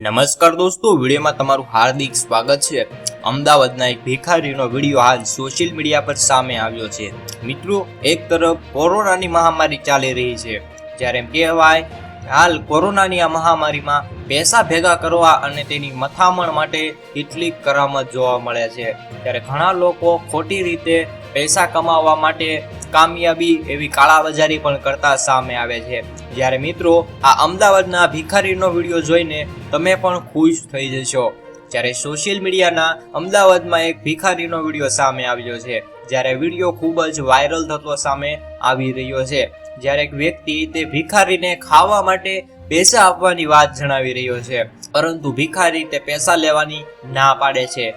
નમસ્કાર દોસ્તો, વિડીયોમાં તમારું હાર્દિક સ્વાગત છે. અમદાવાદના એક ભિખારીનો વીડિયો હાલ સોશિયલ મીડિયા પર સામે આવ્યો છે. મિત્રો, એક તરફ કોરોનાની મહામારી ચાલી રહી છે. જ્યારે કહેવાય, હાલ કોરોનાની આ મહામારીમાં પૈસા ભેગા કરવા અને તેની મથામણ માટે કેટલીક કરામત જોવા મળે છે. ત્યારે ઘણા લોકો ખોટી રીતે પૈસા કમાવા માટે કામયાબી એવી કાળાબજારી પણ કરતા સામે આવે છે. જ્યારે મિત્રો આ અમદાવાદના ભિખારીનો વીડિયો જોઈને તમે પણ ખુશ થઈ જશો. જ્યારે સોશિયલ મીડિયાના અમદાવાદમાં એક ભિખારીનો વીડિયો સામે આવ્યો છે. જ્યારે વીડિયો ખૂબ જ વાયરલ થતો સામે આવી રહ્યો છે. જ્યારે એક વ્યક્તિ તે ભિખારીને ખાવા માટે પૈસા આપવાની વાત જણાવી રહ્યો છે. પરંતુ ભિખારી તે પૈસા લેવાની ના પાડે છે.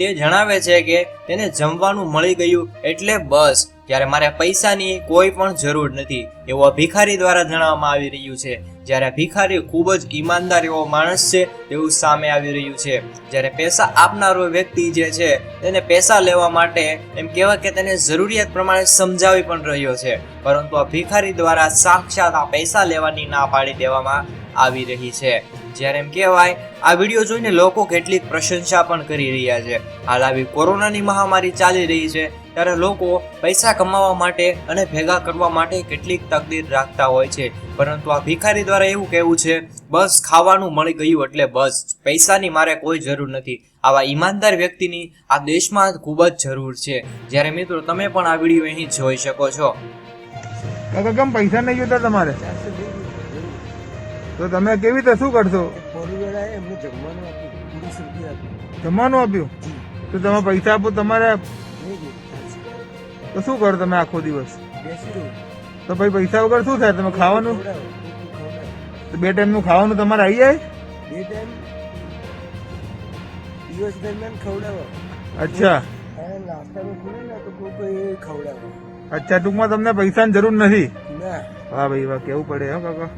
તે જણાવે છે કે તેને જમવાનું મળી ગયું એટલે બસ. જ્યારે મારે પૈસાની કોઈ પણ જરૂર નથી, એવો ભિખારી દ્વારા જણાવવામાં આવી રહ્યું છે. જ્યારે ભિખારી ખૂબ જ ઈમાનદાર એવો માણસ છે એવું સામે આવી રહ્યું છે. જ્યારે પૈસા આપનારો વ્યક્તિ જે છે, તેને પૈસા લેવા માટે એમ કહેવાય કે તેને જરૂરિયાત પ્રમાણે સમજાવી પણ રહ્યો છે. પરંતુ આ ભિખારી દ્વારા સાક્ષાત આ પૈસા લેવાની ના પાડી દેવામાં આવી રહી છે. જ્યારે એમ કહેવાય, આ વીડિયો જોઈને લોકો કેટલીક પ્રશંસા પણ કરી રહ્યા છે. હાલ આવી કોરોનાની મહામારી ચાલી રહી છે, ત્યારે લોકો પૈસા કમાવા માટે અને ભેગા કરવા માટે કેટલીક તકદીર રાખતા હોય છે. પરંતુ આ ભિખારી દ્વારા એવું કહેવું છે, બસ ખાવાનું મળી ગયું એટલે બસ, પૈસાની મારે કોઈ જરૂર નથી. આવા ઈમાનદાર વ્યક્તિની આ દેશમાં ખૂબ જ જરૂર છે. જ્યારે મિત્રો, તમે પણ આ વીડિયો અહીં જોઈ શકો છો. કેમ પૈસા નહીં જોતા તમારે? તો તમે કેવી રીતે શું કરશો? એમને જમવાનું આપ્યું જમવાનું તો તમે પૈસા આપો તમારે તો શું કરો તમે આખો દિવસ? તો ભાઈ પૈસા વગર શું થાય? તમે ખાવાનું? બે ટાઈમનું ખાવાનું તમારે આવી જાય? બે ટાઈમ દિવસ દરમિયાન ખવડાવો. અચ્છા. અચ્છા ટૂંકમાં તમને પૈસાની જરૂર નથી? હા વાહ ભાઈ વાહ કેવું પડે હા કાકા.